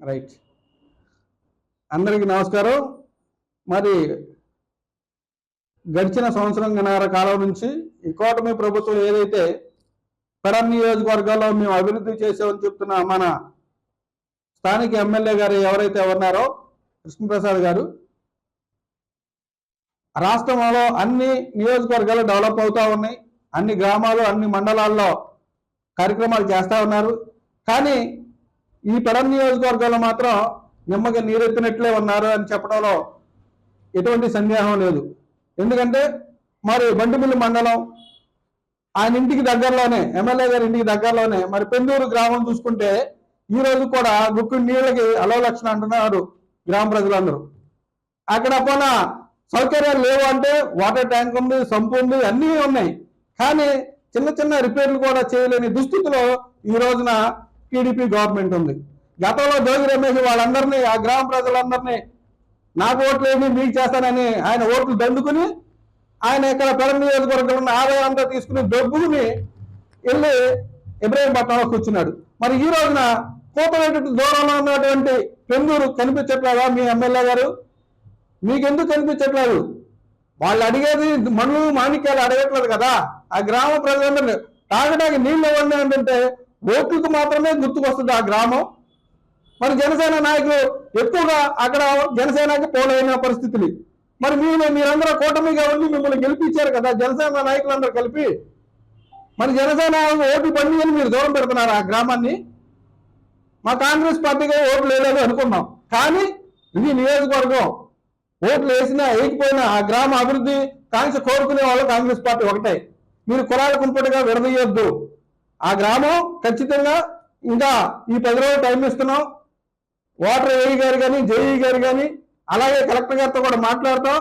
Right. అందరికీ నమస్కారం. మరి గడిచిన సంవత్సరంన్నర కాలం నుంచి ఈ కూటమి ప్రభుత్వం ఏదైతే పెడన్ నియోజకవర్గాల్లో మేము అభివృద్ధి చేసామని చెప్తున్న మన స్థానిక ఎమ్మెల్యే గారు ఎవరైతే ఉన్నారో కృష్ణప్రసాద్ గారు రాష్ట్రంలో అన్ని నియోజకవర్గాలు డెవలప్ అవుతూ ఉన్నాయి. అన్ని గ్రామాలు అన్ని మండలాల్లో కార్యక్రమాలు చేస్తూ ఉన్నారు. కానీ ఈ పెడ నియోజకవర్గంలో మాత్రం నిమ్మగా నీరెత్తినట్లే ఉన్నారు అని చెప్పడంలో ఎటువంటి సందేహం లేదు. ఎందుకంటే మరి బండిమిల్లి మండలం ఆయన ఇంటికి దగ్గరలోనే ఎమ్మెల్యే గారి ఇంటికి దగ్గరలోనే మరి పెందూరు గ్రామం చూసుకుంటే ఈ రోజు కూడా గుక్కు నీళ్ళకి అలవలక్షణ అంటున్నారు గ్రామ ప్రజలందరూ. అక్కడ పోన సౌకర్యాలు లేవు అంటే వాటర్ ట్యాంక్ ఉంది సంపు ఉంది అన్నీ ఉన్నాయి. కానీ చిన్న చిన్న రిపేర్లు కూడా చేయలేని దుస్థితిలో ఈ రోజున టీడీపీ గవర్నమెంట్ ఉంది. గతంలో జోగి రమేష్ వాళ్ళందరినీ ఆ గ్రామ ప్రజలందరినీ నాకు ఓట్లేమి మీకు చేస్తానని ఆయన ఓట్లు దండుకుని ఆయన ఇక్కడ పెరం నియోజకవర్గంలో ఉన్న ఆదాయం అంతా తీసుకుని దొబ్బుకుని వెళ్ళి ఇబ్రహీంపట్నంలో కూర్చున్నాడు. మరి ఈ రోజున కోపరేటు దూరంలో ఉన్నటువంటి పెందూరు కనిపించట్లేదా మీ ఎమ్మెల్యే గారు? మీకెందుకు కనిపించట్లేదు? వాళ్ళు అడిగేది మనులు మాణిక్యాలు అడగట్లేదు కదా. ఆ గ్రామ ప్రజలందరినీ తాగడానికి నీళ్ళు ఇవ్వండి ఏంటంటే ఓట్లకు మాత్రమే గుర్తుకొస్తుంది ఆ గ్రామం. మరి జనసేన నాయకులు ఎక్కువగా అక్కడ జనసేనకి పోలైన పరిస్థితులు. మరి మీరు మీరందరూ కూటమిగా ఉండి మిమ్మల్ని గెలిపించారు కదా జనసేన నాయకులందరూ కలిపి. మరి జనసేన ఓటు పండి అని మీరు దూరం పెడుతున్నారు ఆ గ్రామాన్ని. మా కాంగ్రెస్ పార్టీగా ఓట్లు వేయలేదు అనుకున్నాం. కానీ ఇది నియోజకవర్గం. ఓట్లు వేసినా వేయకపోయినా ఆ గ్రామ అభివృద్ధి కాంక్ష కోరుకునే వాళ్ళు కాంగ్రెస్ పార్టీ ఒకటే. మీరు కులాల కుంపటిగా విడదీయొద్దు. ఆ గ్రామం ఖచ్చితంగా ఇంకా ఈ పది రోజులు టైం ఇస్తున్నాం. వాటర్ ఏఈ గారు కానీ జేఈ గారు కానీ అలాగే కలెక్టర్ గారితో కూడా మాట్లాడతాం.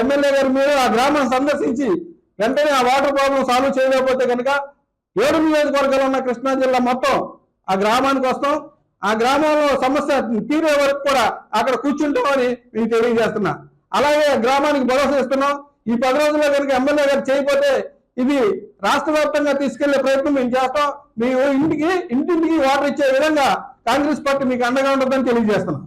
ఎమ్మెల్యే గారు మీరు ఆ గ్రామాన్ని సందర్శించి వెంటనే ఆ వాటర్ ప్రాబ్లం సాల్వ్ చేయలేకపోతే కనుక ఏడు నియోజకవర్గాలు ఉన్న కృష్ణా జిల్లా మొత్తం ఆ గ్రామానికి వస్తాం. ఆ గ్రామంలో సమస్య తీరే వరకు కూడా అక్కడ కూర్చుంటామని మీకు తెలియజేస్తున్నా. అలాగే గ్రామానికి భరోసా ఇస్తున్నాం. ఈ పది రోజుల్లో కనుక ఎమ్మెల్యే గారు చేయకపోతే ఇది రాష్ట్ర వ్యాప్తంగా తీసుకెళ్ళే ప్రయత్నం మేము చేస్తాం. మీ ఇంటికి ఇంటింటికి వాటర్ ఇచ్చే విధంగా కాంగ్రెస్ పార్టీ మీకు అండగా ఉంటుందని తెలియజేస్తున్నాం.